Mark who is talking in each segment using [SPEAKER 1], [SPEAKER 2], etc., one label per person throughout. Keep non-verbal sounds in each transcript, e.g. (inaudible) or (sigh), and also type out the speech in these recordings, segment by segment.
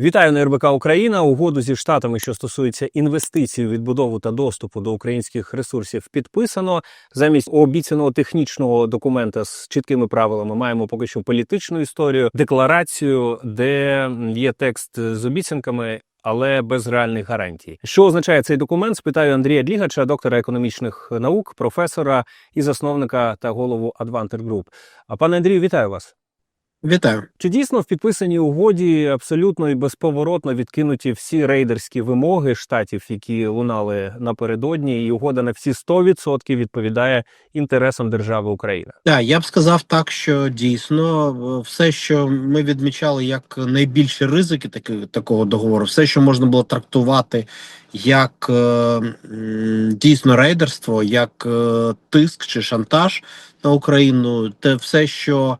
[SPEAKER 1] Вітаю на РБК Україна. Угоду зі штатами, що стосується інвестицій, відбудову та доступу до українських ресурсів, підписано. Замість обіцяного технічного документа з чіткими правилами маємо поки що політичну історію, декларацію, де є текст з обіцянками. Але без реальних гарантій. Що означає цей документ? Спитаю Андрія Длігача, доктора економічних наук, професора і засновника та голову Advanter Group. А пане Андрію, вітаю вас.
[SPEAKER 2] Вітаю.
[SPEAKER 1] Чи дійсно в підписаній угоді абсолютно і безповоротно відкинуті всі рейдерські вимоги штатів, які лунали напередодні, і угода на всі 100% відповідає інтересам держави Україна?
[SPEAKER 2] Так, я б сказав так, що дійсно все, що ми відмічали як найбільші ризики таки, такого договору, все, що можна було трактувати як е, дійсно рейдерство, як е, тиск чи шантаж на Україну, те все, що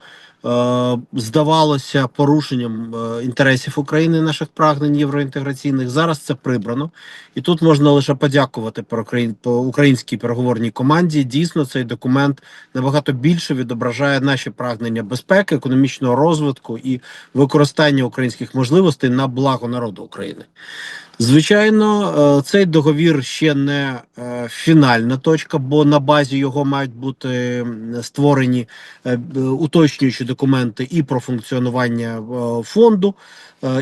[SPEAKER 2] здавалося порушенням е, інтересів України, наших прагнень євроінтеграційних, зараз це прибрано. І тут можна лише подякувати про українській переговорній команді. Дійсно, цей документ набагато більше відображає наші прагнення безпеки, економічного розвитку і використання українських можливостей на благо народу України. Звичайно, е, цей договір ще не е, фінальна точка, бо на базі його мають бути створені е, уточнюючі документи і про функціонування фонду,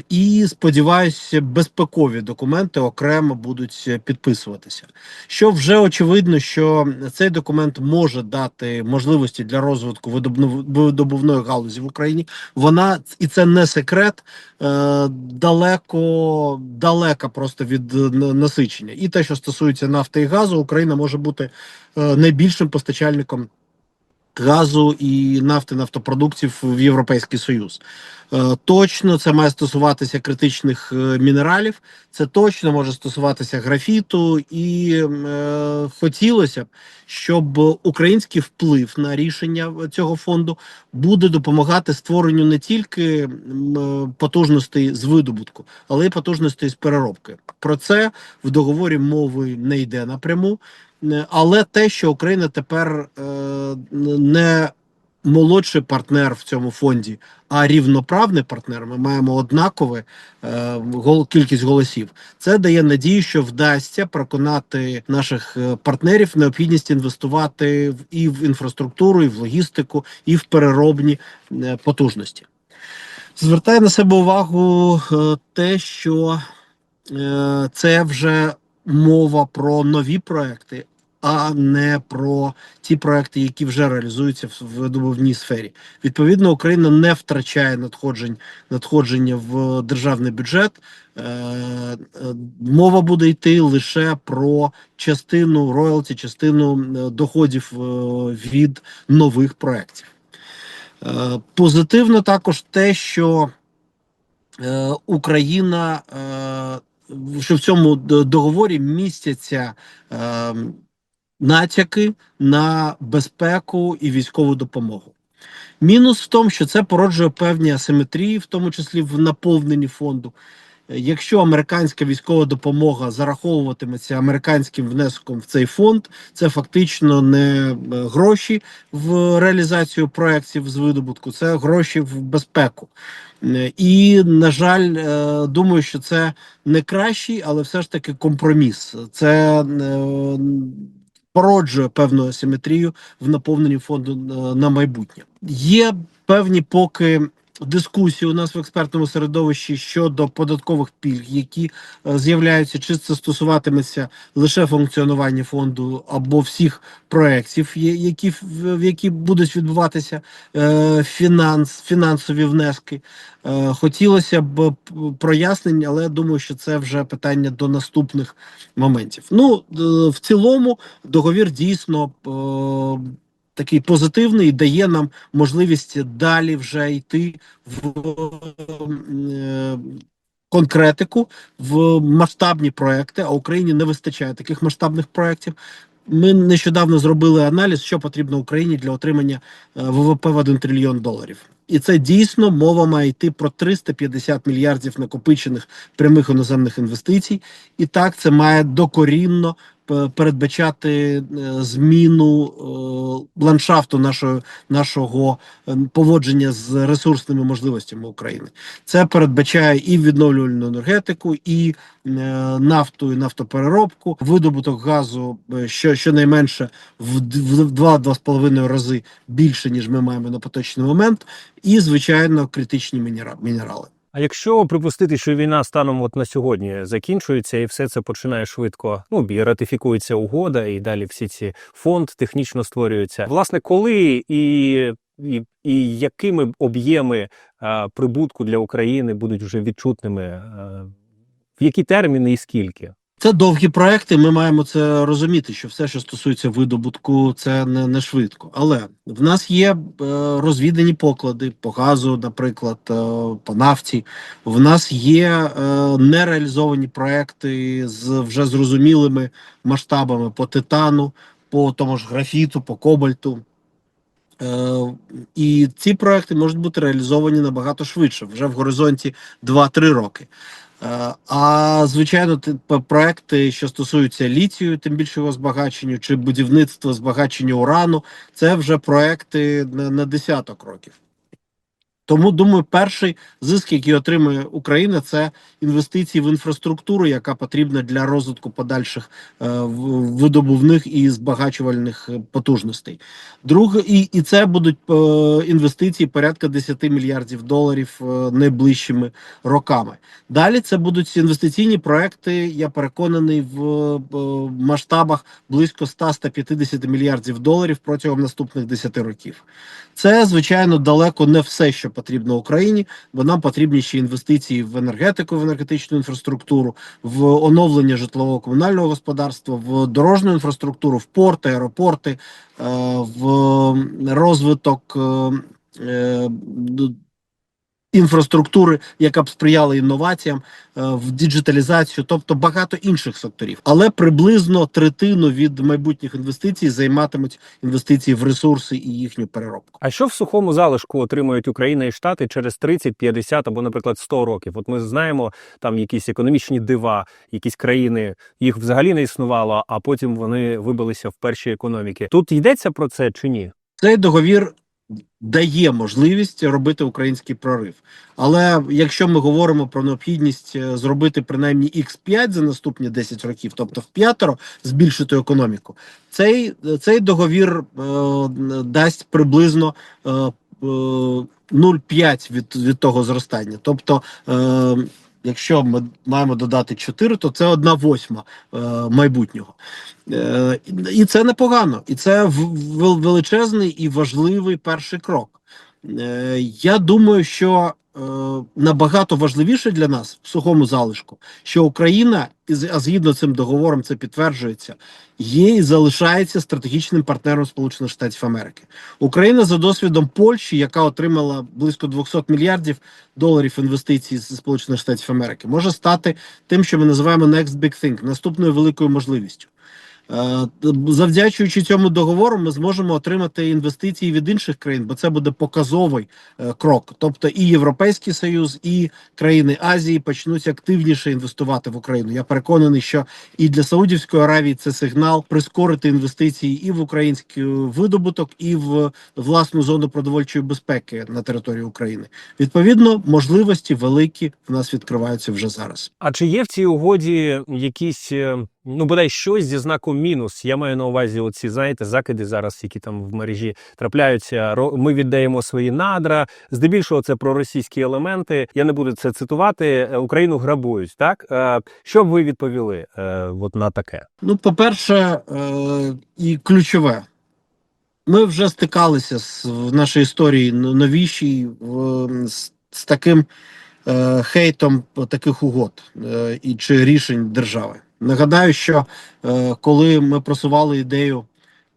[SPEAKER 2] і сподіваюся, безпекові документи окремо будуть підписуватися. Що вже очевидно, що цей документ може дати можливості для розвитку видобувної галузі в Україні. Вона і це не секрет, е, далеко далека просто від е, насичення. І те, що стосується нафти і газу, Україна може бути е, найбільшим постачальником газу і нафти нафтопродуктів в Європейський Союз. Е, Точно це має стосуватися критичних е, мінералів, це точно може стосуватися графіту, і е, хотілося б, щоб український вплив на рішення цього фонду буде допомагати створенню не тільки е, потужностей з видобутку, але й потужностей з переробки. Про це в договорі мови не йде напряму. Е, Але те, що Україна тепер е, не молодший партнер в цьому фонді, а рівноправний партнер, ми маємо однакове е, кількість голосів. Це дає надію, що вдасться переконати наших партнерів необхідність інвестувати і в інфраструктуру, і в логістику, і в переробні потужності. Звертає на себе увагу те, що це вже мова про нові проекти, а не про ті проекти, які вже реалізуються в видобувній сфері. Відповідно, Україна не втрачає надходжень надходження в державний бюджет. Е, е, Мова буде йти лише про частину роялті, частину е, доходів від нових проєктів. Е, Позитивно також те, що Україна, що в цьому договорі містяться е, натяки на безпеку і військову допомогу. Мінус в тому, що це породжує певні асиметрії, в тому числі в наповненні фонду. Якщо американська військова допомога зараховуватиметься американським внеском в цей фонд, це фактично не е, гроші в реалізацію проєктів з видобутку, це гроші в безпеку. Е, І, на жаль, е, думаю, що це не кращий, але все ж таки компроміс. Це породжує певну асиметрію в наповненні фонду е, на майбутнє. Є певні поки. Дискусії у нас в експертному середовищі щодо податкових пільг, які е, з'являються, чи це стосуватиметься лише функціонування фонду або всіх проєктів, які в які будуть відбуватися е, фінанс, фінансові внески. Е, Хотілося б прояснень, але думаю, що це вже питання до наступних моментів. Ну в цілому договір дійсно такий позитивний і дає нам можливість далі вже йти в е, конкретику, в масштабні проекти. А Україні не вистачає таких масштабних проєктів. Ми нещодавно зробили аналіз, що потрібно Україні для отримання е, ВВП в 1 трильйон доларів. І це дійсно мова має йти про 350 мільярдів накопичених прямих іноземних інвестицій. І так це має докорінно передбачати е, зміну е, ландшафту нашого, нашого е, поводження з ресурсними можливостями України. Це передбачає і відновлювальну енергетику, і нафту, і нафтопереробку, видобуток газу, що щонайменше в, д- в 2-2,5 рази більше, ніж ми маємо на поточний момент, і звичайно критичні мінера- мінерали.
[SPEAKER 1] А якщо припустити, що війна станом от на сьогодні закінчується, і все це починає швидко, ну і ратифікується угода, і далі всі ці фонд технічно створюються. Власне, коли і, і, і якими об'єми а, прибутку для України будуть вже відчутними, а, в які терміни і скільки?
[SPEAKER 2] Це довгі проекти. Ми маємо це розуміти, що все, що стосується видобутку, це не, не швидко. Але в нас є е, розвідані поклади по газу, наприклад, е, по нафті. В нас є е, нереалізовані проекти з вже зрозумілими масштабами по титану, по тому ж графіту, по кобальту. Е, і ці проекти можуть бути реалізовані набагато швидше, вже в горизонті 2-3 роки. Е, А звичайно, ти- проекти, що стосуються літію, тим більше його збагаченню, чи будівництва збагачення урану, це вже проекти на десяток років. Тому думаю, перший зиск, який отримує Україна, це інвестиції в інфраструктуру, яка потрібна для розвитку подальших е, видобувних і збагачувальних е, потужностей. Друге, і, і це будуть е, інвестиції порядка 10 мільярдів доларів найближчими роками. Далі це будуть інвестиційні проекти. Я переконаний в масштабах близько 100-150 мільярдів доларів протягом наступних 10 років. Це звичайно далеко не все, що потрібно Україні, бо нам потрібні ще інвестиції в енергетику, в енергетичну інфраструктуру, в оновлення житлового комунального господарства, в дорожню інфраструктуру, в порти, аеропорти, е, в розвиток. Інфраструктури, яка б сприяла інноваціям, е, в діджиталізацію, тобто багато інших секторів, але приблизно третину від майбутніх інвестицій займатимуть інвестиції в ресурси і їхню переробку.
[SPEAKER 1] А що в сухому залишку отримують Україна і Штати через 30, 50 або, наприклад, 100 років? От ми знаємо там якісь економічні дива, якісь країни їх взагалі не існувало, а потім вони вибилися в перші економіки. Тут йдеться про це чи ні?
[SPEAKER 2] Цей договір дає можливість робити український прорив. Але якщо ми говоримо про необхідність е, зробити принаймні x5 за наступні 10 років, тобто в п'ятеро збільшити економіку, цей, цей договір е, дасть приблизно е, е, 0,5 від, від того зростання. Тобто, е, якщо ми маємо додати 4, то це одна восьма е, майбутнього. Е, і це непогано, і це величезний і важливий перший крок. Е, Я думаю, що набагато важливіше для нас в сухому залишку, що Україна, а згідно цим договором, це підтверджується, є і залишається стратегічним партнером Сполучених Штатів Америки. Україна за досвідом Польщі, яка отримала близько 200 мільярдів доларів інвестицій з Сполучених Штатів Америки, може стати тим, що ми називаємо next big thing, наступною великою можливістю. Е, Завдячуючи цьому договору, ми зможемо отримати інвестиції від інших країн, бо це буде показовий е, крок. Тобто і Європейський Союз, і країни Азії почнуть активніше інвестувати в Україну. Я переконаний, що і для Саудівської Аравії це сигнал прискорити інвестиції і в український видобуток, і в власну зону продовольчої безпеки на території України. Відповідно, можливості великі в нас відкриваються вже зараз.
[SPEAKER 1] А чи є в цій угоді якісь, е, ну бодай щось зі знаком мінус? Я маю на увазі оці, знаєте, закиди зараз, які там в мережі трапляються. Ми віддаємо свої надра. Здебільшого це проросійські елементи. Я не буду це цитувати. Е, Україну грабують. Так Е, що б ви відповіли е, от на таке?
[SPEAKER 2] Ну, по-перше, і ключове. Ми вже стикалися з, в нашій історії новішій з, з таким хейтом таких угод і чи рішень держави. Нагадаю, що е, коли ми просували ідею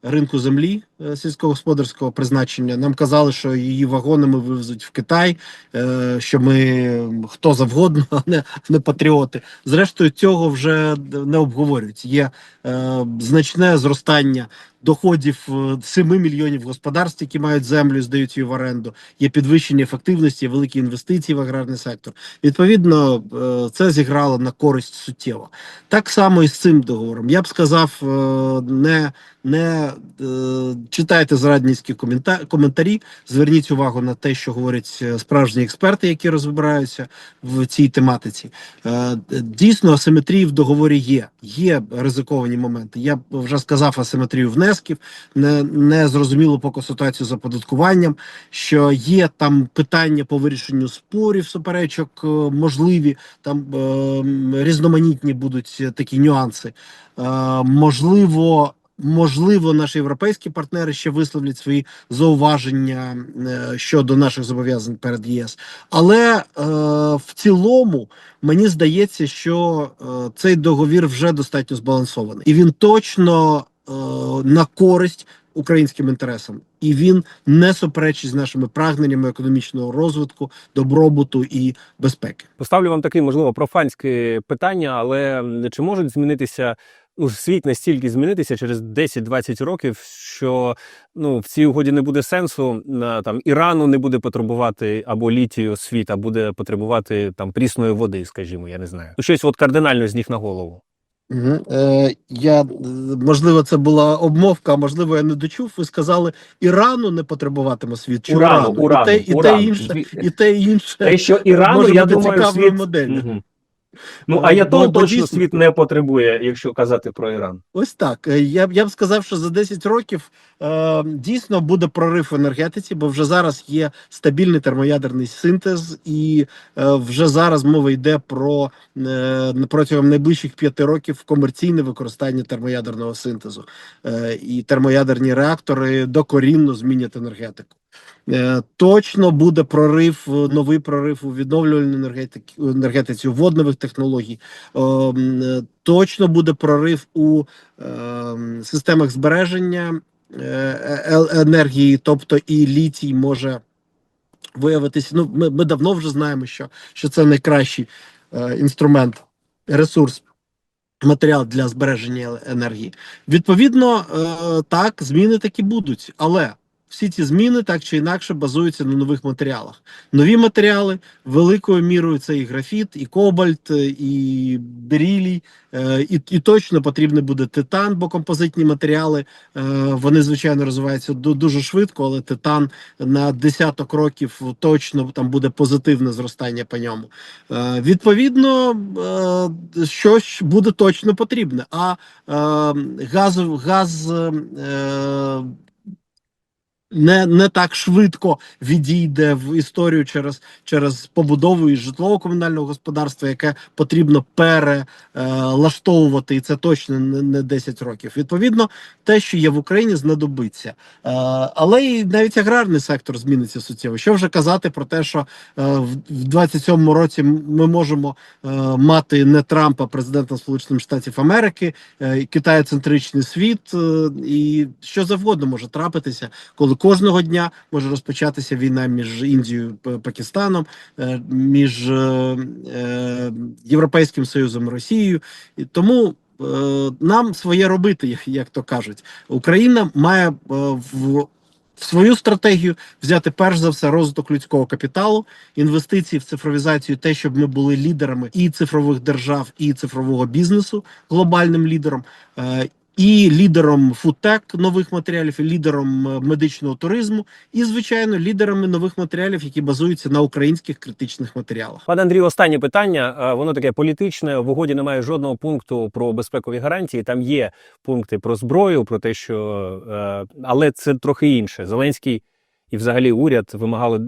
[SPEAKER 2] ринку землі, сільськогосподарського призначення. Нам казали, що її вагонами вивезуть в Китай, е, що ми хто завгодно, (laughs) а не, не патріоти. Зрештою, цього вже не обговорюється. Є е, значне зростання доходів е, 7 мільйонів господарств, які мають землю, і здають її в оренду. Є підвищення ефективності, великі інвестиції в аграрний сектор. Відповідно, е, це зіграло на користь суттєво. Так само і з цим договором. Я б сказав, е, не, не е, читайте зрадницькі коментарі, зверніть увагу на те, що говорять е, справжні експерти, які розбираються в цій тематиці. Е, Дійсно, асиметрії в договорі є. Є ризиковані моменти. Я вже сказав асиметрію внесків, не, не зрозуміло поки ситуацію з оподаткуванням, що є там питання по вирішенню спорів, суперечок е, можливі, там е, різноманітні будуть такі нюанси. Можливо. Можливо, наші європейські партнери ще висловлять свої зауваження е, щодо наших зобов'язань перед ЄС, але е, в цілому мені здається, що е, цей договір вже достатньо збалансований, і він точно на користь українським інтересам, і він не суперечить з нашими прагненнями економічного розвитку, добробуту і безпеки.
[SPEAKER 1] Поставлю вам таке, можливо, профанське питання, але чи можуть змінитися світ настільки змінитися через 10-20 років, що ну, в цій угоді не буде сенсу, там, Ірану не буде потребувати або літію світ, а буде потребувати там прісної води, скажімо, я не знаю. Ну, щось от кардинально з ніг на голову.
[SPEAKER 2] Угу. Е, я е, можливо, це була обмовка, а можливо, я не дочув. Ви сказали, Ірану не потребуватиме світ чи
[SPEAKER 1] Урану,
[SPEAKER 2] урану.
[SPEAKER 1] урану,
[SPEAKER 2] і те, і
[SPEAKER 1] урану.
[SPEAKER 2] те інше, і те інше.
[SPEAKER 1] Те, що Ірану,
[SPEAKER 2] може
[SPEAKER 1] я
[SPEAKER 2] бути
[SPEAKER 1] думаю,
[SPEAKER 2] цікавою
[SPEAKER 1] світ...
[SPEAKER 2] моделлю.
[SPEAKER 1] Мгм. Ну, а я того точно
[SPEAKER 2] дійсно-
[SPEAKER 1] світ не потребує, якщо казати про Іран.
[SPEAKER 2] Ось так. Е, Я б я б сказав, що за 10 років е, дійсно буде прорив в енергетиці, бо вже зараз є стабільний термоядерний синтез, і е, вже зараз мова йде про е, протягом найближчих п'яти років комерційне використання термоядерного синтезу. Е, і термоядерні реактори докорінно змінять енергетику. Е, Точно буде прорив, е, новий прорив у відновлювальній енергетиці, енергетиці, у воднових технологій. Е, Точно буде прорив у системах збереження енергії, тобто і літій може виявитися. Ну, ми, ми давно вже знаємо, що, що це найкращий інструмент, ресурс. Матеріал для збереження енергії. Відповідно, так, зміни такі будуть, але всі ці зміни так чи інакше базуються на нових матеріалах. Нові матеріали великою мірою це і графіт, і кобальт, е, і берілій, е, і, і точно потрібний буде титан, бо композитні матеріали е, вони звичайно розвиваються дуже швидко, але титан на десяток років точно там буде позитивне зростання по ньому. Відповідно, щось буде точно потрібне. А газ, газ не, не так швидко відійде в історію через, через побудову і житлово-комунального господарства, яке потрібно перелаштовувати, і це точно не, не 10 років. Відповідно, те, що є в Україні, знадобиться. Е, але і навіть аграрний сектор зміниться суттєво. Що вже казати про те, що е, в, в 27-му році ми можемо е, мати не Трампа, президента Сполучених Штатів Америки, е, китаєцентричний світ, е, і що завгодно може трапитися, коли кожного дня може розпочатися війна між Індією і Пакистаном, е, між е, е, Європейським Союзом і Росією. І тому нам своє робити, як, то кажуть. Україна має в. Свою стратегію взяти перш за все розвиток людського капіталу, інвестиції в цифровізацію, те, щоб ми були лідерами і цифрових держав, і цифрового бізнесу, глобальним лідером, і лідером фудтек нових матеріалів, і лідером е, медичного туризму, і звичайно лідерами нових матеріалів, які базуються на українських критичних матеріалах.
[SPEAKER 1] Пане Андрію, останнє питання. Е, Воно таке політичне. В угоді немає жодного пункту про безпекові гарантії. Там є пункти про зброю, про те, що е, але це трохи інше. Зеленський і взагалі уряд вимагали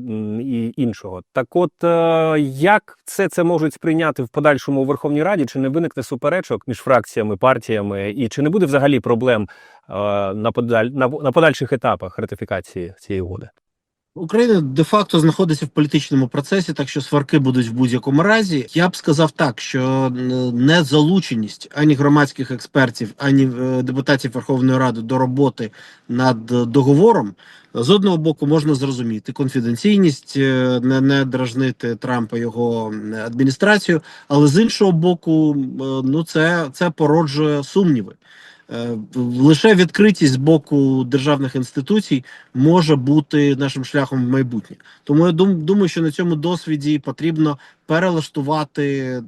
[SPEAKER 1] і іншого. Так, от е, як це це можуть сприйняти в подальшому у Верховній Раді? Чи не виникне суперечок між фракціями, партіями, і чи не буде взагалі проблем е, на подаль на, подальших етапах ратифікації цієї угоди?
[SPEAKER 2] Україна де-факто знаходиться в політичному процесі, так що сварки будуть в будь-якому разі. Я б сказав так, що е, незалученість ані громадських експертів, ані е, депутатів Верховної Ради до роботи над е, договором. З одного боку можна зрозуміти конфіденційність, не, не дражнити Трампа його адміністрацію, але з іншого боку, ну це, це породжує сумніви. Е, Лише відкритість з боку державних інституцій може бути нашим шляхом в майбутнє. Тому я дум, думаю, що на цьому досвіді потрібно перелаштувати е,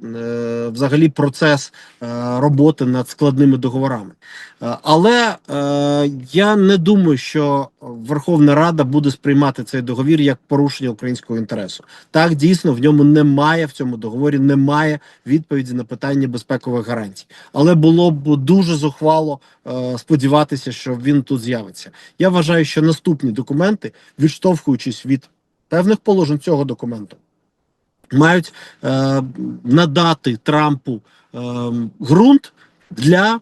[SPEAKER 2] взагалі процес е, роботи над складними договорами. Е, але е, я не думаю, що Верховна Рада буде сприймати цей договір як порушення українського інтересу. Так дійсно в ньому немає в цьому договорі, немає відповіді на питання безпекових гарантій. Але було б дуже зухвало е, сподіватися, що він тут з'явиться. Я вважаю, що наступні документи, відштовхуючись від певних положень цього документу, мають е, надати Трампу е, ґрунт для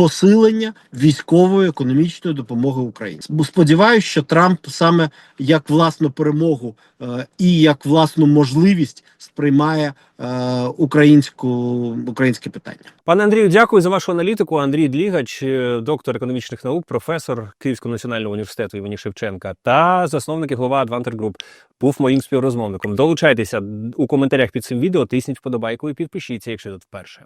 [SPEAKER 2] посилення військової економічної допомоги Україні. Сподіваюся, що Трамп саме як власну перемогу е, і як власну можливість сприймає е, українську українське питання.
[SPEAKER 1] Пане Андрію, дякую за вашу аналітику. Андрій Длігач, е, доктор економічних наук, професор Київського національного університету імені Шевченка та засновник і голова Advanter Group, був моїм співрозмовником. Долучайтеся у коментарях під цим відео, тисніть вподобайку і підпишіться, якщо тут вперше.